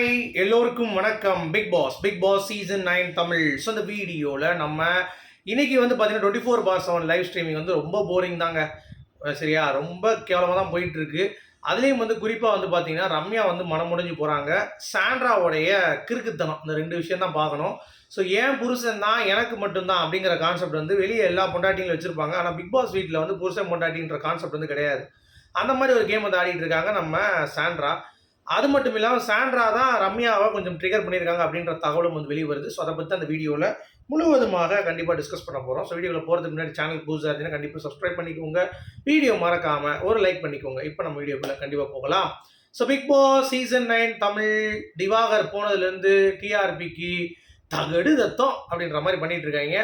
Hi எல்லோருக்கும் வணக்கம். Bigg Boss Bigg Boss season nine Tamil. So இந்த வீடியோவில் நம்ம இன்னைக்கு வந்து பார்த்தீங்கன்னா twenty four by seven live streaming வந்து ரொம்ப போரிங் தாங்க. சரியா? ரொம்ப கேவலமாக தான் போயிட்டுருக்கு. அதுலேயும் வந்து குறிப்பாக வந்து பார்த்தீங்கன்னா ரம்யா வந்து மனமுடைஞ்சு போகிறாங்க சாண்ட்ராவோடைய கிறுக்குத்தனம். இந்த ரெண்டு விஷயம் தான் பார்க்கணும். ஸோ ஏன் புருஷன் தான் எனக்கு மட்டும்தான் அப்படிங்கிற கான்செப்ட் வந்து வெளியே எல்லா பொண்டாட்டிங்களும் வச்சுருப்பாங்க. ஆனால் பிக் பாஸ் வீட்டில் வந்து புருஷன் பொண்டாட்டின்ற கான்செப்ட் வந்து கிடையாது. அந்த மாதிரி ஒரு கேம் வந்து ஆடிட்டு இருக்காங்க நம்ம சாண்ட்ரா. அது மட்டும் இல்லாமல் சாண்ட்ரா தான் ரம்யாவை கொஞ்சம் ட்ரிகர் பண்ணியிருக்காங்க அப்படின்ற தகவலும் வந்து வெளியே வருது. ஸோ அதை பற்றி அந்த வீடியோவில் முழுவதுமாக கண்டிப்பாக டிஸ்கஸ் பண்ண போகிறோம் ஸோ வீடியோவில் போகிறதுக்கு முன்னாடி சேனல் புதுசாக இருந்துச்சுன்னா கண்டிப்பாக சப்ஸ்கிரைப் பண்ணிக்கோங்க. வீடியோ மறக்காமல் ஒரு லைக் பண்ணிக்கோங்க. இப்போ நம்ம வீடியோக்குள்ளே கண்டிப்பாக போகலாம். So Bigg Boss season nine Tamil Divakar போனதுலேருந்து டிஆர்பிக்கு தகடு தத்தம் அப்படின்ற மாதிரி பண்ணிட்டு இருக்காங்க.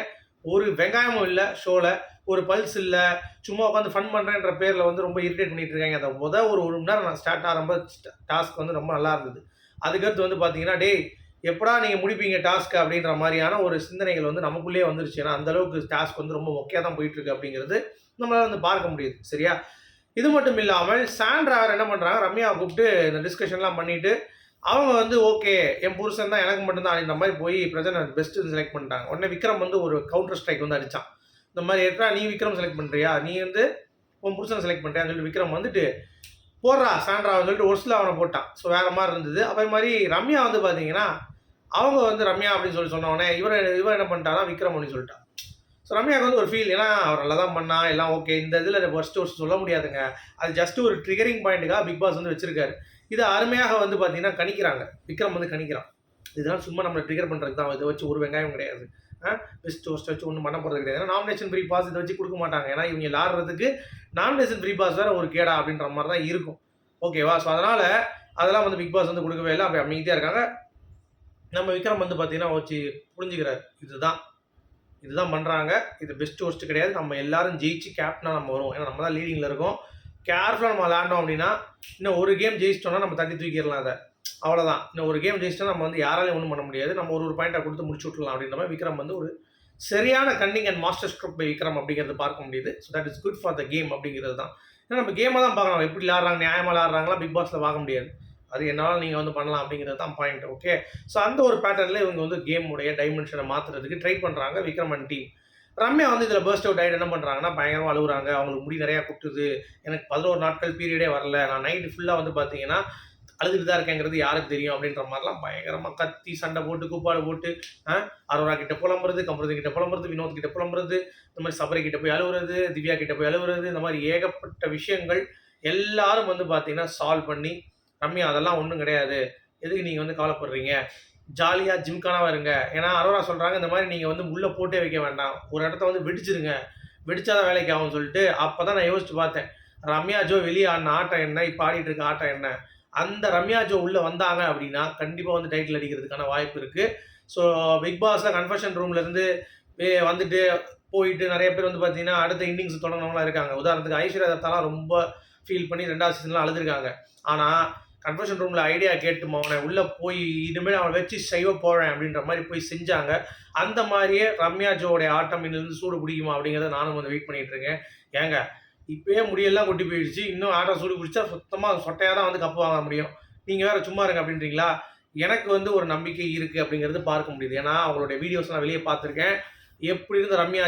ஒரு வெங்காயமும் இல்லை ஷோவில் ஒரு பல்ஸ் இல்லை சும்மா உட்காந்து ஃபன் பண்ணுறேன்ற பேரில் வந்து ரொம்ப இரிட்டேட் பண்ணிட்டு இருக்காங்க. அந்த முத ஒரு ஒரு மணி நேரம் நான் ஸ்டார்ட் ஆகும்போது டாஸ்க் வந்து ரொம்ப நல்லா இருந்தது. அதுக்கடுத்து வந்து பார்த்தீங்கன்னா டேய் எப்படா நீங்கள் முடிப்பீங்க டாஸ்க் அப்படின்ற மாதிரியான ஒரு சிந்தனைகள் வந்து நமக்குள்ளேயே வந்துருச்சு. ஏன்னா அந்த அளவுக்கு டாஸ்க் வந்து ரொம்ப மொக்கையாக தான் போயிட்டுருக்கு அப்படிங்கிறது நம்மளால் வந்து பார்க்க முடியுது. சரியா? இது மட்டும் இல்லாமல் சாண்ட்ரா அவர் என்ன பண்ணுறாங்க ரம்யாவை கூப்பிட்டு இந்த டிஸ்கஷன்லாம் பண்ணிட்டு அவங்க வந்து ஓகே என் புருஷன் தான் எனக்கு மட்டும்தான் அப்படின்ற மாதிரி போய் பிரச்சனை பெஸ்ட்டு செலக்ட் பண்ணிட்டாங்க. உடனே விக்ரம் வந்து ஒரு கவுண்டர் ஸ்ட்ரைக் வந்து அடிச்சான். இந்த மாதிரி ஏற்றா நீ விக்ரம் செலக்ட் பண்ணுறியா நீ வந்து உன் புருஷனை செலக்ட் பண்ணுறியான்னு சொல்லி விக்ரம் வந்துட்டு போடுறா சாண்ட்ராவை சொல்லிட்டு ஒரு சில அவனை போட்டான். ஸோ வேறு மாதிரி இருந்தது. அதே மாதிரி ரம்யா வந்து பார்த்தீங்கன்னா அவங்க வந்து ரம்யா அப்படின்னு சொல்லி சொன்னவனே இவர் இவர் என்ன பண்ணிட்டானா விக்ரம் அப்படின்னு சொல்லிட்டான். ஸோ ரம்யாவுக்கு வந்து ஒரு ஃபீல் ஏன்னா அவர் நல்லா தான் பண்ணா எல்லாம் ஓகே இந்த இதில் ஃபர்ஸ்ட் ஒரு சொல்ல முடியாதுங்க. அது ஜஸ்ட் ஒரு ட்ரிகரிங் பாயிண்ட்டுக்காக பிக் பாஸ் வந்து வச்சிருக்காரு. இது அருமையாக வந்து பார்த்தீங்கன்னா கணிக்கிறாங்க. விக்ரம் வந்து கணிக்கிறான். இதெல்லாம் சும்மா நம்மளை ட்ரிகர் பண்ணுறதுக்கு தான் இதை வச்சு ஒரு வெங்காயம் கிடையாது. பெஸ்ட் டோஸ்ட் வச்சு ஒன்றும் பண்ண போகிறது கிடையாது. ஏன்னா நாமினேஷன் ஃப்ரீ பாஸ் இதை வச்சு கொடுக்க மாட்டாங்க. ஏன்னா இவங்க விளாட்றதுக்கு நாமினேஷன் ஃப்ரீ பாஸ் வேறு ஒரு கேடா அப்படின்ற மாதிரி தான் இருக்கும். ஓகேவா ஸோ அதனால் அதெல்லாம் வந்து பிக் பாஸ் வந்து கொடுக்கவே இல்லை. அப்படி அமைதியாக இருக்காங்க. நம்ம விக்ரம் வந்து பார்த்தீங்கன்னா வச்சு புரிஞ்சுக்கிறார். இதுதான். இதுதான் பண்ணுறாங்க இது பெஸ்ட் ஒஸ்ட் கிடையாது. நம்ம எல்லாரும் ஜெயிச்சு கேப்டனாக நம்ம வரும் ஏன்னா நம்ம தான் லீடிங்கில் இருக்கோம். கேர்ஃபுல்லாக நம்ம விளாண்டோம் அப்படின்னா இன்னும் ஒரு கேம் ஜெயிச்சிட்டோம்னா நம்ம தட்டி தூக்கிடலாம் அதை. அவ்வளோதான் இந்த ஒரு கேம் ஜெயிச்சிட்டா நம்ம வந்து யாராலையும் ஒன்றும் பண்ண முடியாது. நம்ம ஒரு ஒரு பாயிண்டாக கொடுத்து முடிச்சு விட்றலாம் அப்படின்ற மாதிரி விக்ரம் வந்து ஒரு சரியான cunning and master script by Vikram அப்படிங்கிறது பார்க்க முடியுது. So that is good for the game அப்படிங்கிறது தான். ஏன்னா நம்ம கேமை தான் பார்க்கலாம் எப்படி விளாட்றாங்க நியாயமாக விளாட்றாங்களா பிக் பாஸில் பார்க்க முடியாது. அது என்னால் நீங்கள் வந்து பண்ணலாம் அப்படிங்கிறது தான் பாயிண்ட் ஓகே ஸோ அந்த ஒரு பேட்டர்னில் இவங்க வந்து கேமுடைய டைமென்ஷனை மாற்றுறதுக்கு ட்ரை பண்ணுறாங்க விக்ரம் அண்ட் டீம் ரம்யா வந்து இதில் பர்ஸ்ட் அவுட் ஆகிட்டு என்ன பண்ணுறாங்கன்னா பயங்கரமாக அழுகுறாங்க. அவங்களுக்கு முடி நிறையா குட்டுது. எனக்கு பதினோரு நாட்கள் பீரியடே வரல. நான் நைட்டு ஃபுல்லாக வந்து பார்த்தீங்கன்னா அழுதுட்டு தான் இருக்கேங்கிறது யாருக்கு தெரியும் அப்படின்ற மாதிரிலாம் பயங்கரமாக கத்தி சண்டை போட்டு கூப்பாடு போட்டு அரோரா கிட்ட புலம்புறது கமருது கிட்ட புலம்புறது வினோத் கிட்ட புலம்புறது இந்த மாதிரி சபரி கிட்ட போய் அழுவுறது திவ்யா கிட்ட போய் அழுவுறது இந்த மாதிரி ஏகப்பட்ட விஷயங்கள் எல்லாரும் வந்து பார்த்தீங்கன்னா சால்வ் பண்ணி ரம்யா அதெல்லாம் ஒன்றும் கிடையாது. எதுக்கு நீங்கள் வந்து கவலைப்படுறீங்க? ஜாலியாக ஜிம்கானாக இருங்க. ஏன்னா அரோரா சொல்கிறாங்க இந்த மாதிரி நீங்கள் வந்து உள்ளே போட்டே வைக்க வேண்டாம். ஒரு இடத்த வந்து வெடிச்சிருங்க. வெடிச்சாதான் வேலைக்கு ஆகும்னு சொல்லிட்டு அப்போ தான் நான் யோசிச்சு பார்த்தேன். ரம்யா ஜோ வெளியே ஆடின ஆட்டம் என்ன? இப்போ ஆடிட்டு இருக்க ஆட்டம் என்ன? அந்த ரம்யா ஜோ உள்ளே வந்தாங்க அப்படின்னா கண்டிப்பாக வந்து டைட்டில் அடிக்கிறதுக்கான வாய்ப்பு இருக்குது ஸோ பிக் பாஸில் கன்ஃபர்ஷன் ரூம்லேருந்து வந்துட்டு போயிட்டு நிறைய பேர் வந்து பார்த்தீங்கன்னா அடுத்த இன்னிங்ஸ் தொடங்கினவங்களாம் இருக்காங்க. உதாரணத்துக்கு ஐஸ்வர்யா தத்தாலாம் ரொம்ப ஃபீல் பண்ணி ரெண்டாவது சீசன்லாம் அழுதுருக்காங்க. ஆனால் கன்ஃபர்ஷன் ரூமில் ஐடியா கேட்டு அவனை உள்ளே போய் இனிமேல் அவனை வச்சு செய்வ போகிறேன் அப்படின்ற மாதிரி போய் செஞ்சாங்க. அந்த மாதிரியே ரம்யா ஜோடைய ஆட்டம் இன்னிலிருந்து சூடு பிடிக்குமா அப்படிங்கிறத நானும் வந்து வெயிட் பண்ணிகிட்டு இருக்கேன். ஏங்க இப்போயே முடியெல்லாம் கொட்டி போயிடுச்சு. இன்னும் ஆட்டம் சூடு பிடிச்சா சுத்தமாக சொட்டையாக தான் வந்து கப்பு வாங்க முடியும். நீங்கள் வேறு சும்மா இருங்க அப்படின்றீங்களா? எனக்கு வந்து ஒரு நம்பிக்கை இருக்குது அப்படிங்கிறது பார்க்க முடியுது. ஏன்னா அவங்களுடைய வீடியோஸ் நான் வெளியே பார்த்துருக்கேன். எப்படி இருந்த ரம்யா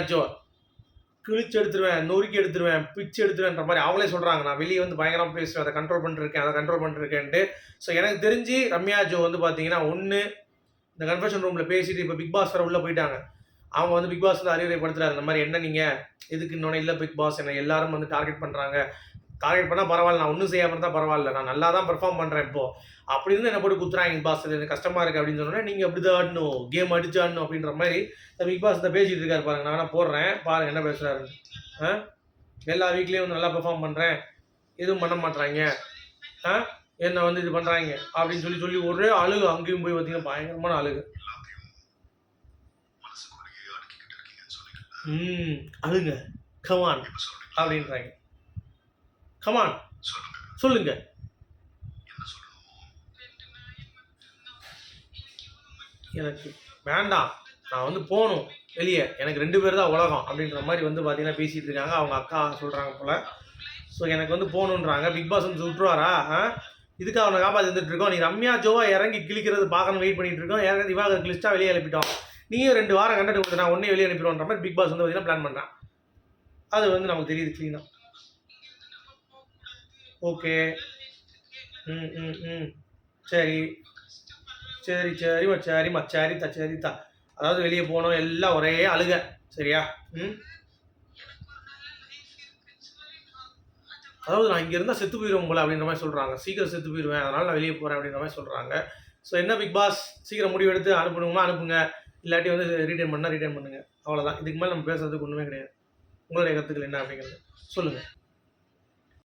கிழிச்சு எடுத்துருவேன் நொறுக்கி எடுத்துருவேன் பிச்சு எடுத்துருவேன்ற மாதிரி அவங்களே சொல்கிறாங்க நான் வெளியே வந்து பயங்கரமாக பேசுவேன். அதை கண்ட்ரோல் பண்ணிருக்கேன் அதை கண்ட்ரோல் பண்ணிருக்கேன்ட்டு. ஸோ எனக்கு தெரிஞ்சு ரம்யா ஜோ வந்து பார்த்தீங்கன்னா ஒன்று இந்த கன்ஃபெஷன் ரூமில் பேசிட்டு இப்போ பிக் பாஸ் வர உள்ளே போயிட்டாங்க. அவங்க வந்து பிக் பாஸ் வந்து அறிவுரைப்படுத்துறாரு. இந்த மாதிரி என்ன நீங்கள் எதுக்கு இன்னொன்று இல்லை பிக் பாஸ் என்ன எல்லாரும் வந்து டார்கெட் பண்ணுறாங்க டார்கெட் பண்ணால் பரவாயில்ல. நான் ஒன்றும் செய்யாமல் இருந்தால் பரவாயில்ல. நான் நல்லா தான் பெர்ஃபார்ம் பண்ணுறேன் இப்போ. அப்படி இருந்து என்ன போட்டு குத்துறாங்க பாஸ் எனக்கு கஷ்டமாக இருக்குது அப்படின்னு சொன்னோன்னே நீங்கள் அப்படி தான் ஆடணும். கேம் அடிச்சு ஆடணும். அப்படின்ற மாதிரி இந்த பிக் பாஸ் இந்த பேசிட்டு இருக்காரு பாருங்க. நான் வேணா போடுறேன். பாருங்க என்ன பேசுகிறாரு ஆ? எல்லா வீக்லேயும் வந்து நல்லா பெர்ஃபார்ம் பண்ணுறேன் எதுவும் பண்ண மாட்றாங்க. ஆ? என்ன வந்து இது பண்ணுறாங்க அப்படின்னு சொல்லி சொல்லி ஒரே அழுகு. அங்கேயும் போய் பார்த்தீங்கன்னா பயங்கரமான அழுகு. ம் அழுங்க. கமான் அப்படின்றாங்க. கமான் சொல்லுங்க. எனக்கு வேண்டாம். நான் வந்து போகணும். வெளியே. எனக்கு ரெண்டு பேர் தான் உலகம் அப்படின்ற மாதிரி வந்து பார்த்தீங்கன்னா பேசிகிட்டு இருக்காங்க. அவங்க அக்கா சொல்கிறாங்க போல். ஸோ எனக்கு வந்து போகணுன்றாங்க. பிக் பாஸ் வந்து விட்டுருவாரா இதுக்கு அவனை காப்பாற்றி வந்துட்டு இருக்கோம். நீ ரம்யா ஜோவா இறங்கி கிழிக்கிறது பார்க்கணும் வெயிட் பண்ணிட்டு இருக்கோம். இறங்கி திவாகர் கிழிச்சா வெளியே எழுப்பிட்டோம் நீயும் ரெண்டு வாரம் கண்டக்ட் கொடுத்து நான் ஒன்றே வெளியே அனுப்பிடுவோன்ற மாதிரி பிக் பாஸ் வந்து பார்த்தீங்கன்னா பிளான் பண்ணுறான் அது வந்து நமக்கு தெரியுது க்ளீனாக ஓகே ம் ம் ம். சரி. சரி சரிம்மா சரிம்மா சரித்தா சரித்தா அதாவது வெளியே போனோம் எல்லாம் ஒரே அழுக. சரியா? ம்? அதாவது நான் இங்கே இருந்தால் செத்து போயிடுவோம் போல அப்படின்ற மாதிரி சொல்கிறாங்க சீக்கிரம் செத்து போயிடுவேன் அதனால் நான் வெளியே போகிறேன் அப்படின்ற மாதிரி சொல்கிறாங்க ஸோ என்ன பிக் பாஸ் சீக்கிரம் முடிவெடுத்து அனுப்பணுமா அனுப்புங்க. இல்லாட்டி வந்து ரீட்டைன் பண்ணால் ரீட்டைன் பண்ணுங்கள் அவ்வளோதான் இதுக்கு மேலே நம்ம பேசுறதுக்கு ஒன்றுமே கிடையாது. உங்களுடைய கருத்துக்கள் என்ன அப்படிங்கிறது சொல்லுங்கள்